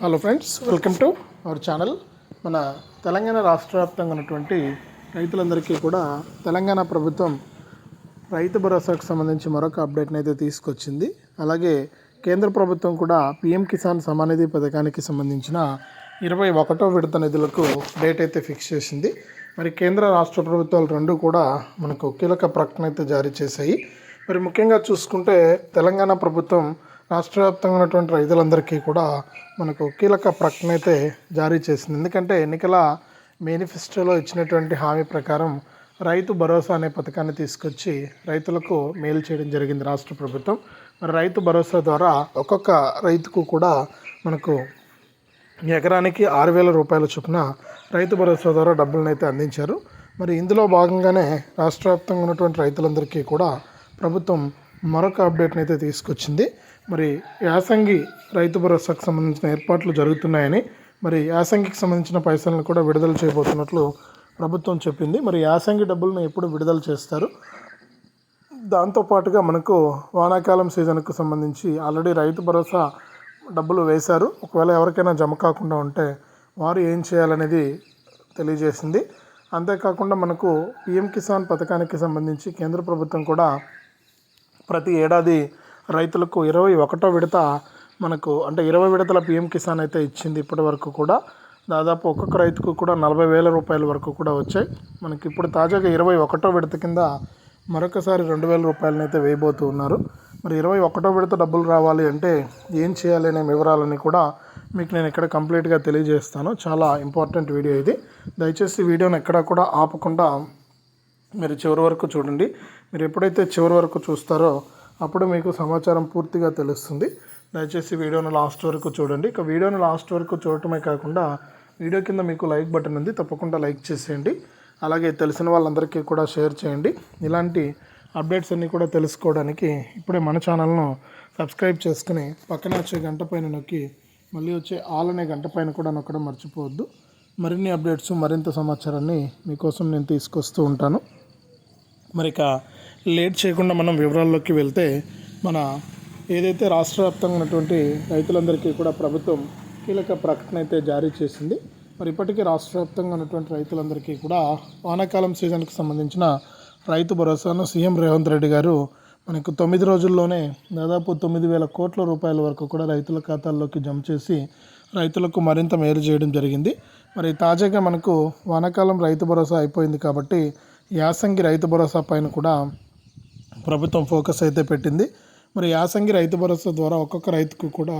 Hello friends welcome to our channel మన తెలంగాణ రాష్ట్ర వ్యాప్తంగా ఉన్నటువంటి రైతులందరికీ కూడా తెలంగాణ ప్రభుత్వం రైతు భరోసాకు సంబంధించి మరొక అప్డేట్ని అయితే తీసుకొచ్చింది. అలాగే కేంద్ర ప్రభుత్వం కూడా పిఎం కిసాన్ సమానిధి పథకానికి సంబంధించిన ఇరవై ఒకటో విడత నిధులకు డేట్ అయితే ఫిక్స్ చేసింది. మరి కేంద్ర రాష్ట్ర ప్రభుత్వాలు రెండు కూడా మనకు కీలక ప్రకటన అయితే జారీ చేశాయి. మరి ముఖ్యంగా చూసుకుంటే తెలంగాణ ప్రభుత్వం రాష్ట్ర వ్యాప్తంగా ఉన్నటువంటి రైతులందరికీ కూడా మనకు కీలక ప్రకటన అయితే జారీ చేసింది. ఎందుకంటే ఎన్నికల మేనిఫెస్టోలో ఇచ్చినటువంటి హామీ ప్రకారం రైతు భరోసా అనే పథకాన్ని తీసుకొచ్చి రైతులకు మేలు చేయడం జరిగింది రాష్ట్ర ప్రభుత్వం. మరి రైతు భరోసా ద్వారా ఒక్కొక్క రైతుకు కూడా మనకు ఎకరానికి ఆరు వేల రూపాయల చొప్పున రైతు భరోసా ద్వారా డబ్బులను అయితే అందించారు. మరి ఇందులో భాగంగానే రాష్ట్ర వ్యాప్తంగా ఉన్నటువంటి రైతులందరికీ కూడా ప్రభుత్వం మరొక అప్డేట్ని అయితే తీసుకొచ్చింది. మరి యాసంగి రైతు భరోసాకు సంబంధించిన ఏర్పాట్లు జరుగుతున్నాయని మరి యాసంగికి సంబంధించిన పైసలను కూడా విడుదల చేయబోతున్నట్లు ప్రభుత్వం చెప్పింది. మరి యాసంగి డబ్బులను ఎప్పుడు విడుదల చేస్తారు? దాంతోపాటుగా మనకు వానాకాలం సీజన్కు సంబంధించి ఆల్రెడీ రైతు భరోసా డబ్బులు వేశారు. ఒకవేళ ఎవరికైనా జమ కాకుండా ఉంటే వారు ఏం చేయాలనేది తెలియజేసింది. అంతేకాకుండా మనకు పిఎం కిసాన్ పథకానికి సంబంధించి కేంద్ర ప్రభుత్వం కూడా ప్రతి ఏడాది రైతులకు ఇరవై ఒకటో విడత మనకు అంటే ఇరవై విడతల పిఎం కిసాన్ అయితే ఇచ్చింది ఇప్పటి వరకు కూడా. దాదాపు ఒక్కొక్క రైతుకు కూడా నలభై వేల రూపాయల వరకు కూడా వచ్చాయి. మనకి ఇప్పుడు తాజాగా ఇరవై ఒకటో విడత కింద మరొకసారి రెండు వేల రూపాయలని అయితే వేయబోతూ ఉన్నారు. మరి ఇరవై ఒకటో విడత డబ్బులు రావాలి అంటే ఏం చేయాలి అనే వివరాలని కూడా మీకు నేను ఇక్కడ కంప్లీట్గా తెలియజేస్తాను. చాలా ఇంపార్టెంట్ వీడియో ఇది. దయచేసి వీడియోని ఎక్కడా కూడా ఆపకుండా మీరు చివరి వరకు చూడండి. మీరు ఎప్పుడైతే చివరి వరకు చూస్తారో అప్పుడు మీకు సమాచారం పూర్తిగా తెలుస్తుంది. దయచేసి వీడియోను లాస్ట్ వరకు చూడండి. ఇక వీడియోను లాస్ట్ వరకు చూడటమే కాకుండా వీడియో కింద మీకు లైక్ బటన్ ఉంది. తప్పకుండా లైక్ చేసేయండి. అలాగే తెలిసిన వాళ్ళందరికీ కూడా షేర్ చేయండి. ఇలాంటి అప్డేట్స్ అన్నీ కూడా తెలుసుకోవడానికి ఇప్పుడే మన ఛానల్ను సబ్స్క్రైబ్ చేసుకుని పక్కన వచ్చే గంట పైన నొక్కి మళ్ళీ వచ్చే ఆల్ అనే గంట పైన కూడా నొక్కడం మర్చిపోవద్దు. మరిన్ని అప్డేట్స్ మరింత సమాచారాన్ని మీకోసం నేను తీసుకొస్తూ ఉంటాను. మరి ఇక లేట్ చేయకుండా మనం వివరాల్లోకి వెళ్తే మన ఏదైతే రాష్ట్ర వ్యాప్తంగా ఉన్నటువంటి రైతులందరికీ కూడా ప్రభుత్వం కీలక ప్రకటన అయితే జారీ చేసింది. మరి ఇప్పటికీ రాష్ట్ర వ్యాప్తంగా ఉన్నటువంటి రైతులందరికీ కూడా వానాకాలం సీజన్కి సంబంధించిన రైతు భరోసాను సీఎం రేవంత్ రెడ్డి గారు మనకు తొమ్మిది రోజుల్లోనే దాదాపు తొమ్మిది వేల కోట్ల రూపాయల వరకు కూడా రైతుల ఖాతాల్లోకి జమ చేసి రైతులకు మరింత మేలు చేయడం జరిగింది. మరి తాజాగా మనకు వానాకాలం రైతు భరోసా అయిపోయింది కాబట్టి యాసంగి రైతు భరోసా పైన కూడా ప్రభుత్వం ఫోకస్ అయితే పెట్టింది. మరి యాసంగి రైతు భరోసా ద్వారా ఒక్కొక్క రైతుకు కూడా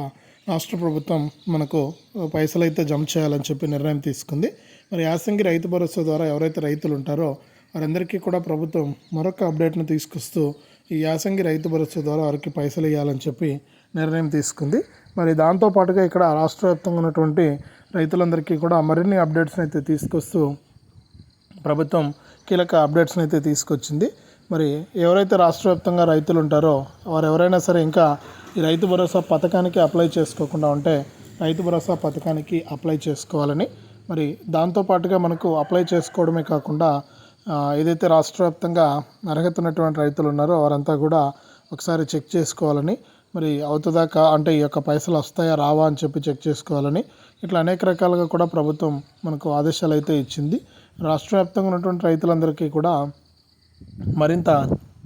రాష్ట్ర ప్రభుత్వం మనకు పైసలు అయితే జమ చేయాలని చెప్పి నిర్ణయం తీసుకుంది. మరి యాసంగి రైతు భరోసా ద్వారా ఎవరైతే రైతులు ఉంటారో వారందరికీ కూడా ప్రభుత్వం మరొక అప్డేట్ను తీసుకొస్తూ ఈ యాసంగి రైతు భరోసా ద్వారా వారికి పైసలు ఇవ్వాలని చెప్పి నిర్ణయం తీసుకుంది. మరి దాంతోపాటుగా ఇక్కడ రాష్ట్ర వ్యాప్తంగా ఉన్నటువంటి రైతులందరికీ కూడా మరిన్ని అప్డేట్స్ని అయితే తీసుకొస్తూ ప్రభుత్వం కీలక అప్డేట్స్ని అయితే తీసుకొచ్చింది. మరి ఎవరైతే రాష్ట్ర వ్యాప్తంగా రైతులు ఉంటారో వారు ఎవరైనా సరే ఇంకా ఈ రైతు భరోసా పథకానికి అప్లై చేసుకోకుండా ఉంటే రైతు భరోసా పథకానికి అప్లై చేసుకోవాలని మరి దాంతోపాటుగా మనకు అప్లై చేసుకోవడమే కాకుండా ఏదైతే రాష్ట్ర వ్యాప్తంగా అర్హత ఉన్నటువంటి రైతులు ఉన్నారో వారంతా కూడా ఒకసారి చెక్ చేసుకోవాలని మరి అవుతుందా కా అంటే ఈ యొక్క పైసలు వస్తాయా రావా అని చెప్పి చెక్ చేసుకోవాలని ఇట్లా అనేక రకాలుగా కూడా ప్రభుత్వం మనకు ఆదేశాలు అయితే ఇచ్చింది. రాష్ట్ర వ్యాప్తంగా ఉన్నటువంటి రైతులందరికీ కూడా మరింత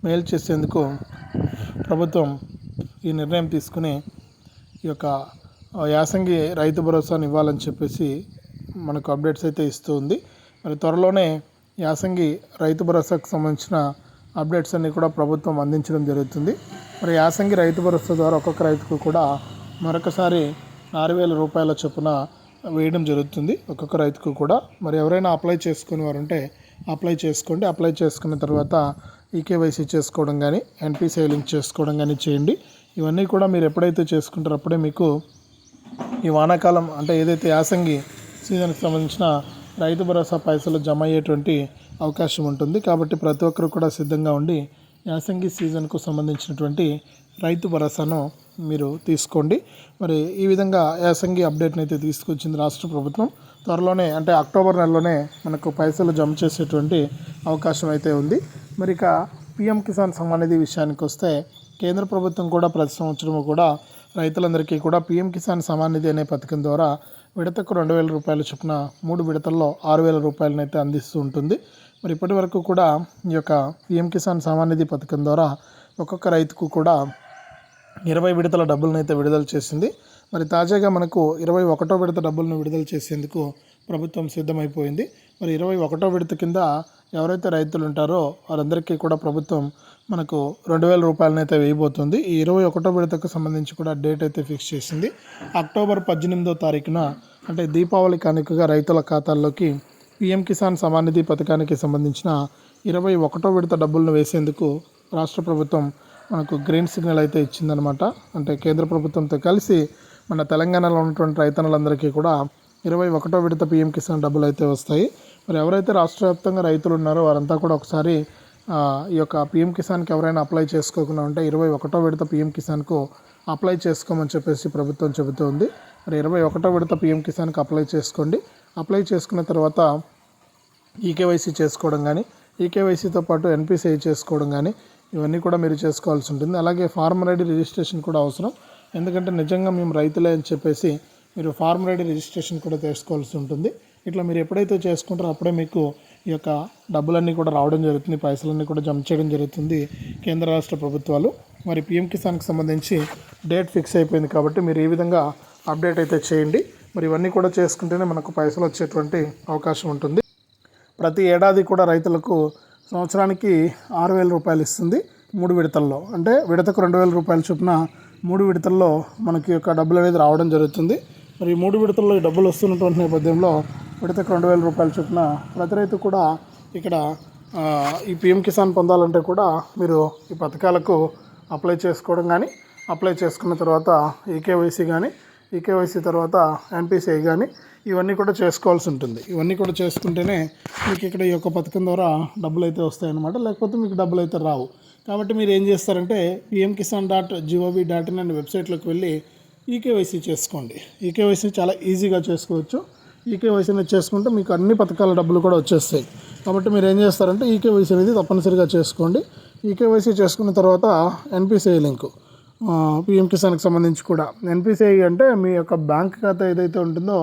మేలు చేసేందుకు ప్రభుత్వం ఈ నిర్ణయం తీసుకుని ఈ యొక్క యాసంగి రైతు భరోసాను ఇవ్వాలని చెప్పేసి మనకు అప్డేట్స్ అయితే ఇస్తూ ఉంది. మరి త్వరలోనే యాసంగి రైతు భరోసాకు సంబంధించిన అప్డేట్స్ అన్నీ కూడా ప్రభుత్వం అందించడం జరుగుతుంది. మరి యాసంగి రైతు భరోసా ద్వారా ఒక్కొక్క రైతుకు కూడా మరొకసారి ఆరు వేల రూపాయల చొప్పున వేయడం జరుగుతుంది ఒక్కొక్క రైతుకు కూడా. మరి ఎవరైనా అప్లై చేసుకునే వారు ఉంటే అప్లై చేసుకోండి. అప్లై చేసుకున్న తర్వాత ఈకేవైసీ చేసుకోవడం కానీ ఎన్పిసిఐ లింక్ చేసుకోవడం కానీ చేయండి. ఇవన్నీ కూడా మీరు ఎప్పుడైతే చేసుకుంటారో అప్పుడే మీకు ఈ వానాకాలం అంటే ఏదైతే యాసంగి సీజన్కి సంబంధించిన రైతు భరోసా పైసలు జమ అయ్యేటువంటి అవకాశం ఉంటుంది. కాబట్టి ప్రతి ఒక్కరు కూడా సిద్ధంగా ఉండి యాసంగి సీజన్కు సంబంధించినటువంటి రైతు భరోసాను మీరు తీసుకోండి. మరి ఈ విధంగా యాసంగి అప్డేట్ని అయితే తీసుకొచ్చింది రాష్ట్ర ప్రభుత్వం. త్వరలోనే అంటే అక్టోబర్ నెలలోనే మనకు పైసలు జమ చేసేటువంటి అవకాశం అయితే ఉంది. మరి ఇక పిఎం కిసాన్ సమ్మాన్ నిధి విషయానికి వస్తే కేంద్ర ప్రభుత్వం కూడా ప్రతి సంవత్సరం కూడా రైతులందరికీ కూడా పీఎం కిసాన్ సమానిధి అనే పథకం ద్వారా విడతకు రెండు వేల రూపాయల చొప్పున మూడు విడతల్లో ఆరు వేల రూపాయలనైతే అందిస్తూ ఉంటుంది. మరి ఇప్పటి వరకు కూడా ఈ యొక్క పీఎం కిసాన్ సమానిధి పథకం ద్వారా ఒక్కొక్క రైతుకు కూడా ఇరవై విడతల డబ్బులను అయితే విడుదల చేసింది. మరి తాజాగా మనకు ఇరవై ఒకటో విడత డబ్బులను విడుదల చేసేందుకు ప్రభుత్వం సిద్ధమైపోయింది. మరి ఇరవై ఒకటో విడత కింద ఎవరైతే రైతులు ఉంటారో వారందరికీ కూడా ప్రభుత్వం మనకు రెండు వేల రూపాయలనైతే వేయబోతుంది. ఈ ఇరవై ఒకటో విడతకు సంబంధించి కూడా డేట్ అయితే ఫిక్స్ చేసింది. అక్టోబర్ పద్దెనిమిదో తారీఖున అంటే దీపావళి కానుకగా రైతుల ఖాతాల్లోకి పిఎం కిసాన్ సమానిధి పథకానికి సంబంధించిన ఇరవై ఒకటో విడత డబ్బులను వేసేందుకు రాష్ట్ర ప్రభుత్వం మనకు గ్రీన్ సిగ్నల్ అయితే ఇచ్చిందనమాట అంటే కేంద్ర ప్రభుత్వంతో కలిసి మన తెలంగాణలో ఉన్నటువంటి రైతన్నలందరికీ కూడా ఇరవై ఒకటో విడత పిఎం కిసాన్ డబ్బులు అయితే వస్తాయి. మరి ఎవరైతే రాష్ట్ర వ్యాప్తంగా రైతులు ఉన్నారో వారంతా కూడా ఒకసారి ఈ యొక్క పిఎం కిసాన్కి ఎవరైనా అప్లై చేసుకోకుండా ఉంటే ఇరవై ఒకటో విడత పిఎం కిసాన్కు అప్లై చేసుకోమని చెప్పేసి ప్రభుత్వం చెబుతోంది. మరి ఇరవై ఒకటో విడత పిఎం కిసాన్కి అప్లై చేసుకోండి. అప్లై చేసుకున్న తర్వాత ఈకేవైసీ చేసుకోవడం కానీ ఈకేవైసీతో పాటు ఎన్పిసిఐ చేసుకోవడం కానీ ఇవన్నీ కూడా మీరు చేసుకోవాల్సి ఉంటుంది. అలాగే ఫార్మర్ ఐడి రిజిస్ట్రేషన్ కూడా అవసరం. ఎందుకంటే నిజంగా మేము రైతులే అని చెప్పేసి మీరు ఫార్మర్ ఐడి రిజిస్ట్రేషన్ కూడా చేసుకోవాల్సి ఉంటుంది. ఇట్లా మీరు ఎప్పుడైతే చేసుకుంటారో అప్పుడే మీకు ఈ యొక్క డబ్బులన్నీ కూడా రావడం జరుగుతుంది. పైసలన్నీ కూడా జమ చేయడం జరుగుతుంది కేంద్ర రాష్ట్ర ప్రభుత్వాలు. మరి పిఎం కిసాన్కి సంబంధించి డేట్ ఫిక్స్ అయిపోయింది కాబట్టి మీరు ఈ విధంగా అప్డేట్ అయితే చేయండి. మరి ఇవన్నీ కూడా చేసుకుంటేనే మనకు పైసలు వచ్చేటువంటి అవకాశం ఉంటుంది. ప్రతి ఏడాది కూడా రైతులకు సంవత్సరానికి ఆరు వేల రూపాయలు ఇస్తుంది మూడు విడతల్లో. అంటే విడతకు రెండు వేల రూపాయల చొప్పున మూడు విడతల్లో మనకి యొక్క డబ్బులు అనేది రావడం జరుగుతుంది. మరి మూడు విడతల్లో ఈ డబ్బులు వస్తున్నటువంటి నేపథ్యంలో విడతకు రెండు వేల రూపాయల చొప్పున ప్రతి రైతు కూడా ఇక్కడ ఈ పిఎం కిసాన్ పొందాలంటే కూడా మీరు ఈ పథకాలకు అప్లై చేసుకోవడం కానీ అప్లై చేసుకున్న తర్వాత ఈకేవైసీ కానీ ఈకేవైసీ తర్వాత ఎన్పిసిఐ కానీ ఇవన్నీ కూడా చేసుకోవాల్సి ఉంటుంది. ఇవన్నీ కూడా చేసుకుంటేనే మీకు ఇక్కడ ఈ యొక్క పథకం ద్వారా డబ్బులు అయితే వస్తాయన్నమాట. లేకపోతే మీకు డబ్బులు అయితే రావు. కాబట్టి మీరు ఏం చేస్తారంటే PM Kisan dot G O V dot in అనే వెబ్సైట్లోకి వెళ్ళి ఈకేవైసీ చేసుకోండి ఈకేవైసీ చాలా ఈజీగా చేసుకోవచ్చు. ఈకేవైసీని చేసుకుంటే మీకు అన్ని పథకాల డబ్బులు కూడా వచ్చేస్తాయి. కాబట్టి మీరు ఏం చేస్తారంటే ఈకేవైసీ అనేది తప్పనిసరిగా చేసుకోండి. ఈకేవైసీ చేసుకున్న తర్వాత ఎన్పిసిఐ లింకు పిఎం కిసాన్కి సంబంధించి కూడా. ఎన్పిసిఐ అంటే మీ యొక్క బ్యాంక్ ఖాతా ఏదైతే ఉంటుందో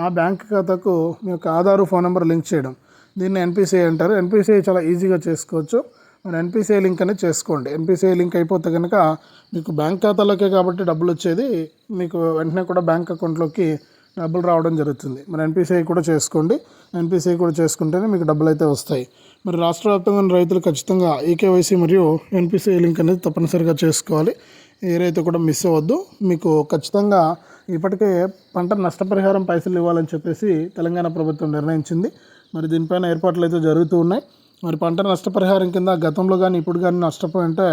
ఆ బ్యాంక్ ఖాతాకు మీ యొక్క ఆధారు ఫోన్ నెంబర్ లింక్ చేయడం. దీన్ని ఎన్పిసిఐ అంటారు. ఎన్పిసిఐ చాలా ఈజీగా చేసుకోవచ్చు. మరి ఎన్పిసిఐ లింక్ అనేది చేసుకోండి. ఎన్పిసిఐ లింక్ అయిపోతే కనుక మీకు బ్యాంక్ ఖాతాలోకే కాబట్టి డబ్బులు వచ్చేది మీకు వెంటనే కూడా బ్యాంక్ అకౌంట్లోకి డబ్బులు రావడం జరుగుతుంది. మరి ఎన్పిసిఐ కూడా చేసుకోండి. ఎన్పిసిఐ కూడా చేసుకుంటేనే మీకు డబ్బులు అయితే వస్తాయి. మరి రాష్ట్ర వ్యాప్తంగా ఉన్న రైతులు ఖచ్చితంగా ఈకేవైసీ మరియు ఎన్పిసిఐ లింక్ అనేది తప్పనిసరిగా చేసుకోవాలి. ఏ రైతు కూడా మిస్ అవ్వద్దు. మీకు ఖచ్చితంగా ఇప్పటికే పంట నష్టపరిహారం పైసలు ఇవ్వాలని చెప్పేసి తెలంగాణ ప్రభుత్వం నిర్ణయించింది. మరి దీనిపైన ఏర్పాట్లు అయితే జరుగుతూ ఉన్నాయి. మరి పంట నష్టపరిహారం కింద గతంలో కానీ ఇప్పుడు కానీ నష్టపోయి ఉంటే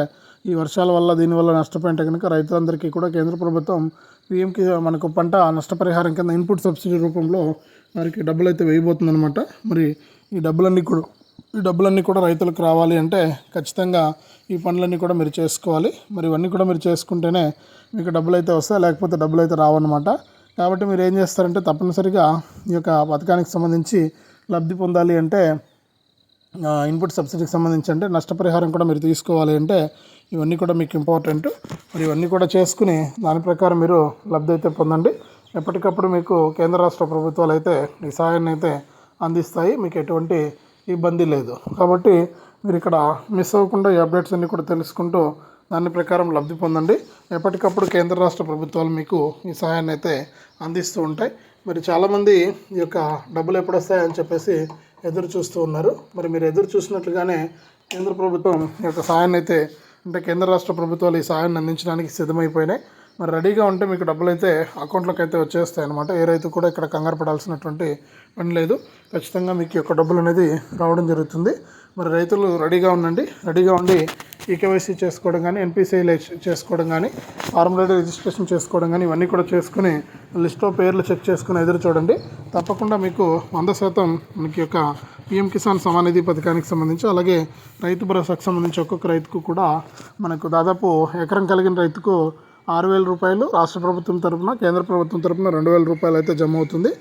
ఈ వర్షాల వల్ల దీనివల్ల నష్టపోయింటే కనుక రైతులందరికీ కూడా కేంద్ర ప్రభుత్వం పిఎంకి మనకు పంట నష్టపరిహారం కింద ఇన్పుట్ సబ్సిడీ రూపంలో వారికి డబ్బులు అయితే వేయబోతుందన్నమాట. మరి ఈ డబ్బులన్నీ కూడా ఈ డబ్బులన్నీ కూడా రైతులకు రావాలి అంటే ఖచ్చితంగా ఈ పనులన్నీ కూడా మీరు చేసుకోవాలి. మరి ఇవన్నీ కూడా మీరు చేసుకుంటేనే మీకు డబ్బులు అయితే వస్తాయి లేకపోతే డబ్బులు అయితే రావన్నమాట. కాబట్టి మీరు ఏం చేస్తారంటే తప్పనిసరిగా ఈ యొక్క పథకానికి సంబంధించి లబ్ధి పొందాలి అంటే ఇన్పుట్ సబ్సిడీకి సంబంధించి అంటే నష్టపరిహారం కూడా మీరు తీసుకోవాలి అంటే ఇవన్నీ కూడా మీకు ఇంపార్టెంట్ మరి ఇవన్నీ కూడా చేసుకుని దాని ప్రకారం మీరు లబ్ధి అయితే పొందండి. ఎప్పటికప్పుడు మీకు కేంద్ర రాష్ట్ర ప్రభుత్వాలు అయితే ఈ సహాయాన్ని అయితే అందిస్తాయి. మీకు ఎటువంటి ఇబ్బంది లేదు. కాబట్టి మీరు ఇక్కడ మిస్ అవ్వకుండా ఈ అప్డేట్స్ అన్నీ కూడా తెలుసుకుంటూ దాని ప్రకారం లబ్ధి పొందండి. ఎప్పటికప్పుడు కేంద్ర రాష్ట్ర ప్రభుత్వాలు మీకు ఈ సహాయాన్ని అయితే అందిస్తూ ఉంటాయి. మరి చాలామంది ఈ యొక్క డబ్బులు ఎప్పుడు వస్తాయని చెప్పేసి ఎదురు చూస్తూ ఉన్నారు. మరి మీరు ఎదురు చూసినట్లుగానే కేంద్ర ప్రభుత్వం ఈ యొక్క సహాయాన్ని అయితే అంటే కేంద్ర రాష్ట్ర ప్రభుత్వాలు ఈ సహాయాన్ని అందించడానికి సిద్ధమైపోయినాయి. మరి రెడీగా ఉంటే మీకు డబ్బులు అయితే అకౌంట్లోకి అయితే వచ్చేస్తాయి అనమాట ఏ రైతు కూడా ఇక్కడ కంగారు పడాల్సినటువంటి పని లేదు. ఖచ్చితంగా మీకు ఈ యొక్క డబ్బులు అనేది రావడం జరుగుతుంది. మరి రైతులు రెడీగా ఉండండి. రెడీగా ఉండి ఈకేవైసీ చేసుకోవడం కానీ ఎన్పిసిఐ చేసుకోవడం కానీ ఫార్మ్ రిజిస్ట్రేషన్ చేసుకోవడం కానీ ఇవన్నీ కూడా చేసుకుని లిస్ట్లో పేర్లు చెక్ చేసుకుని ఎదురు చూడండి. తప్పకుండా మీకు వంద శాతం మనకి యొక్క పిఎం కిసాన్ సమానిధి పథకానికి సంబంధించి అలాగే రైతు భరోసాకు సంబంధించి ఒక్కొక్క రైతుకు కూడా మనకు దాదాపు ఎకరం కలిగిన రైతుకు ఆరు వేల రూపాయలు రాష్ట్ర ప్రభుత్వం తరపున కేంద్ర ప్రభుత్వం తరపున రెండు వేల రూపాయలు అయితే జమ అవుతుంది.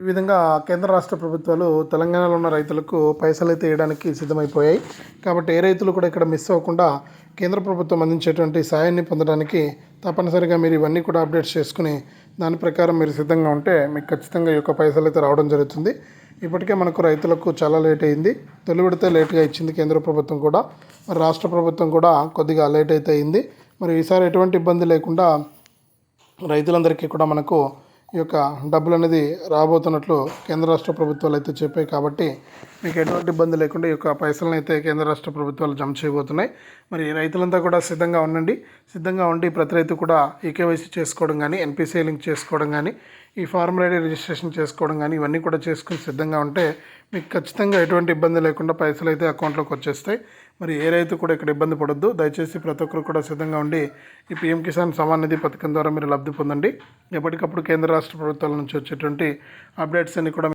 ఈ విధంగా కేంద్ర రాష్ట్ర ప్రభుత్వాలు తెలంగాణలో ఉన్న రైతులకు పైసలు అయితే వేయడానికి సిద్ధమైపోయాయి. కాబట్టి ఏ రైతులు కూడా ఇక్కడ మిస్ అవ్వకుండా కేంద్ర ప్రభుత్వం అందించేటువంటి సాయాన్ని పొందడానికి తప్పనిసరిగా మీరు ఇవన్నీ కూడా అప్డేట్స్ చేసుకుని దాని ప్రకారం మీరు సిద్ధంగా ఉంటే మీకు ఖచ్చితంగా ఈ యొక్క పైసలు అయితే రావడం జరుగుతుంది. ఇప్పటికే మనకు రైతులకు చాలా లేట్ అయింది. తొలి విడత లేట్గా ఇచ్చింది కేంద్ర ప్రభుత్వం కూడా. మరి రాష్ట్ర ప్రభుత్వం కూడా కొద్దిగా లేట్ అయితే అయింది. మరి ఈసారి ఎటువంటి ఇబ్బంది లేకుండా రైతులందరికీ కూడా మనకు యొక్క డబ్బులు అనేది రాబోతున్నట్లు కేంద్ర రాష్ట్ర ప్రభుత్వాలు అయితే చెప్పాయి కాబట్టి మీకు ఎటువంటి ఇబ్బంది లేకుండా ఈ యొక్క పైసలను అయితే కేంద్ర రాష్ట్ర ప్రభుత్వాలు జమ చేయబోతున్నాయి. మరి రైతులంతా కూడా సిద్ధంగా ఉండండి. సిద్ధంగా ఉండి ప్రతి రైతు కూడా ఈకేవైసీ చేసుకోవడం కానీ ఎన్పిసిఐ లింక్ చేసుకోవడం కానీ ఈ ఫార్మ్ ఐడి రిజిస్ట్రేషన్ చేసుకోవడం కానీ ఇవన్నీ కూడా చేసుకుని సిద్ధంగా ఉంటే మీకు ఖచ్చితంగా ఎటువంటి ఇబ్బంది లేకుండా పైసలు అయితే అకౌంట్లోకి వచ్చేస్తాయి. మరి ఏ రైతు కూడా ఇక్కడ ఇబ్బంది పడొద్దు. దయచేసి ప్రతి ఒక్కరు కూడా సిద్ధంగా ఉండి ఈ పీఎం కిసాన్ సమాన్ నిధి పథకం ద్వారా మీరు లబ్ధి పొందండి. ఎప్పటికప్పుడు కేంద్ర రాష్ట్ర ప్రభుత్వాల నుంచి వచ్చేటువంటి అప్డేట్స్ అన్ని కూడా